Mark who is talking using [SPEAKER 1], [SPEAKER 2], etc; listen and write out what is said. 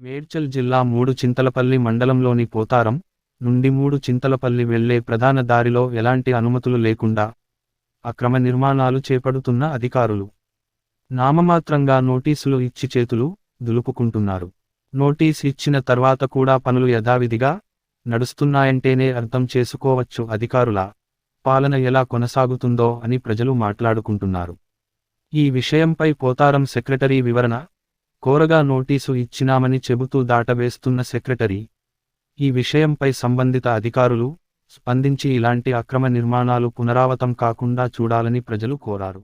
[SPEAKER 1] మేడ్చల్ జిల్లా మూడు చింతలపల్లి మండలంలోని పోతారం నుండి మూడు చింతలపల్లి వెళ్ళే ప్రధాన దారిలో ఎలాంటి అనుమతులు లేకుండా అక్రమ నిర్మాణాలు చేపడుతున్న అధికారులు. నామమాత్రంగా నోటీసులు ఇచ్చి చేతులు దులుపుకుంటున్నారు. నోటీస్ ఇచ్చిన తర్వాత కూడా పనులు యథావిధిగా నడుస్తున్నాయంటేనే అర్థం చేసుకోవచ్చు అధికారుల పాలన ఎలా కొనసాగుతుందో అని ప్రజలు మాట్లాడుకుంటున్నారు. ఈ విషయంపై పోతారం సెక్రటరీ వివరణ కోరగా నోటీసు ఇచ్చినామని చెబుతూ దాటవేస్తున్న సెక్రటరీ ఈ విషయంపై సంబంధిత అధికారులు స్పందించి ఇలాంటి అక్రమ నిర్మాణాలు పునరావతం కాకుండా చూడాలని ప్రజలు కోరారు.